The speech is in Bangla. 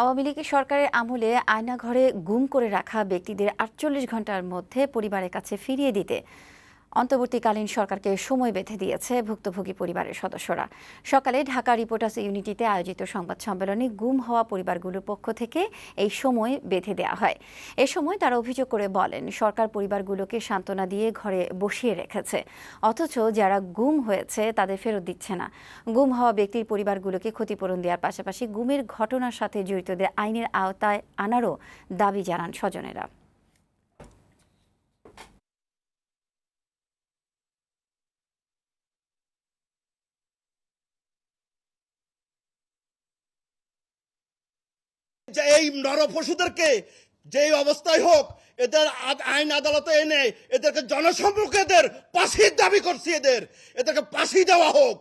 আওয়ামী লীগের সরকারের আমলে আয়নাঘরে গুম করে রাখা ব্যক্তিদের আটচল্লিশ ঘণ্টার মধ্যে পরিবারের কাছে ফিরিয়ে দিতে। অন্তর্বর্তীকালীন সরকারকে সময় বেঁধে দিয়েছে ভুক্তভোগী পরিবারের সদস্যরা। সকালে ঢাকা রিপোর্টার্স ইউনিটিতে আয়োজিত সংবাদ সম্মেলনে গুম হওয়া পরিবারগুলোর পক্ষ থেকে এই সময় বেঁধে দেওয়া হয়। এ সময় তারা অভিযোগ করে বলেন, সরকার পরিবারগুলোকে সান্ত্বনা দিয়ে ঘরে বসিয়ে রেখেছে। অথচ যারা গুম হয়েছে তাদের ফেরত দিচ্ছে না। গুম হওয়া ব্যক্তির পরিবারগুলোকে ক্ষতিপূরণ দেওয়ার পাশাপাশি গুমের ঘটনার সাথে জড়িতদের আইনের আওতায় আনারও দাবি জানান স্বজনেরা। যে এই নরপশুদেরকে যেই অবস্থায় হোক, এদের আইন আদালতে এনে এদেরকে জনসম্মুখে এদের পাশির দাবি করছি এদের। এদেরকে পাশি দেওয়া হোক।